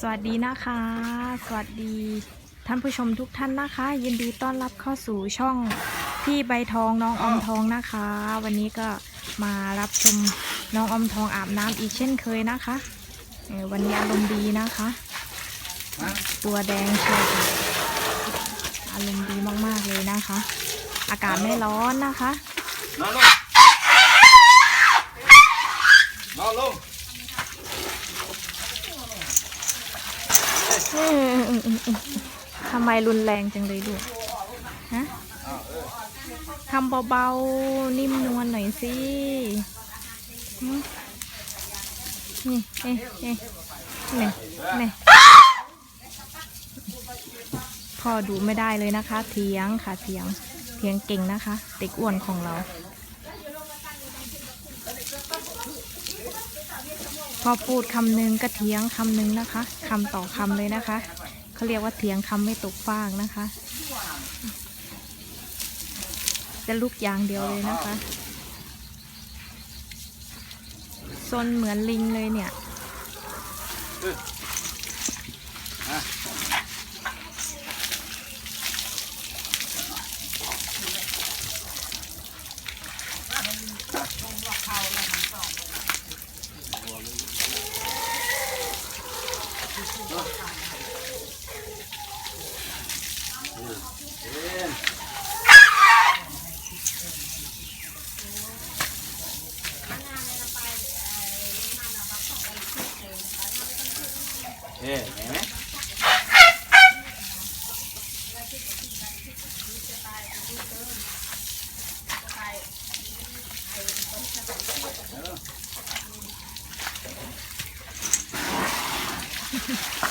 สวัสดีนะคะ สวัสดี ท่านผู้ชมทุกท่านนะคะ ยินดีต้อนรับเข้าสู่ช่องพี่ใบทองน้องอมทองนะคะ วันนี้ก็มารับชมน้องอมทองอาบน้ำอีกเช่นเคยนะคะวันนี้อารมณ์ดีนะคะ ตัวแดงเชียวค่ะอารมณ์ดีมากๆเลยนะคะ อากาศไม่ร้อนนะคะนอนลงนอนลง เออเออเออเออ ทำไมรุนแรงจังเลยดูกฮะทำเบาๆ นิ่มนวลหน่อยสินี่เอ๊ะเอ๊ะนี่นี่พ่อดูไม่ได้เลยนะคะ เถียงค่ะเถียง เถียงเก่งนะคะ เด็กอ้วนของเรา พอพูดคำหนึ่งก็เถียงคำหนึ่งนะคะคำต่อคำเลยนะคะเขาเรียกว่าเถียงคำไม่ตกฟากนะคะ จะลุกอย่างเดียวเลยนะคะซนเหมือนลิงเลยเนี่ย เอ๊ะเห็นไหมอ้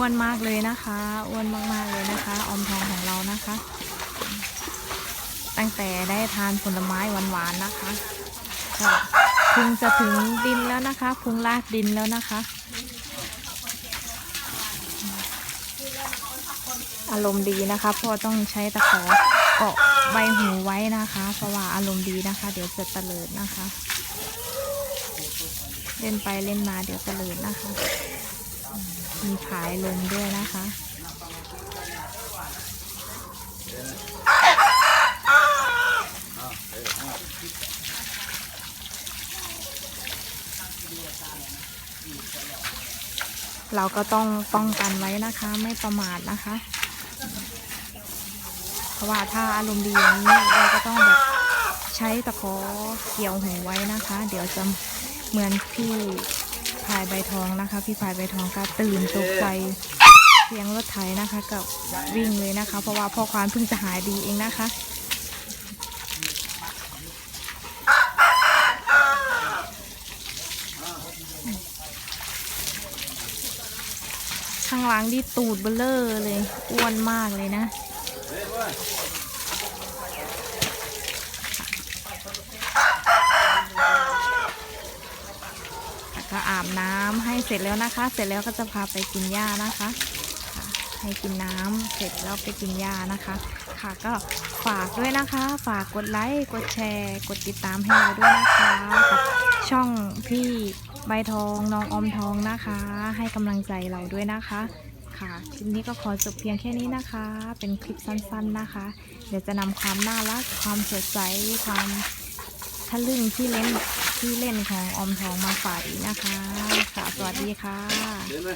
อ้วนมากเลยนะคะ อ้วนมากๆเลยนะคะออมทองของเรานะคะ ตั้งแต่ได้ทานผลไม้หวานๆนะคะก็พุงจะถึงดินแล้วนะคะ พุงลากดินแล้วนะคะ อารมณ์ดีนะคะพราะต้องใช้ตะขอเกาะใบหูไว้นะคะ เพราะว่าอารมณ์ดีนะคะ เดี๋ยวจะเตลิดนะคะ เล่นไปเล่นมาเดี๋ยวเตลิดนะคะ มีผายลมด้วยนะคะ เราก็ต้องป้องกันไว้นะคะ ไม่ประมาทนะคะ เพราะว่าถ้าอารมณ์ดีอย่างนี้เราก็ต้องแบบใช้ตะขอเกี่ยวหูไว้นะคะ เดี๋ยวจะเหมือนพี่ พายใบทองนะคะ พี่พายใบทองก็ตื่นตกใจเสียงรถไถนะคะกับวิ่งเลยนะคะ เพราะว่าพ่อควานเพิ่งจะหายดีเองนะคะข้างหลังที่ตูดเบลเลอร์เลยอ้วนมากเลยนะ เฮ้ยเว้ย แล้วก็ อาบน้ำให้เสร็จแล้วนะคะ เสร็จแล้วก็จะพาไปกินหญ้านะคะค่ะให้กินน้ำเสร็จแล้วไปกินหญ้านะคะ ค่ะก็ฝากด้วยนะคะ ฝากกดไลค์กดแชร์ กดติดตามให้เราด้วยนะคะกับช่องพี่ใบทองน้องอมทองนะคะ ให้กำลังใจเราด้วยนะคะ ค่ะคลิปนี้ก็ขอจบเพียงแค่นี้นะคะ เป็นคลิปสั้นๆนะคะ เดี๋ยวจะนำความน่ารักความสดใสความทะลึ่งที่เล่น ที่เล่นของอมทองมาใส่นะคะค่ะสวัสดีค่ะเห็นไหม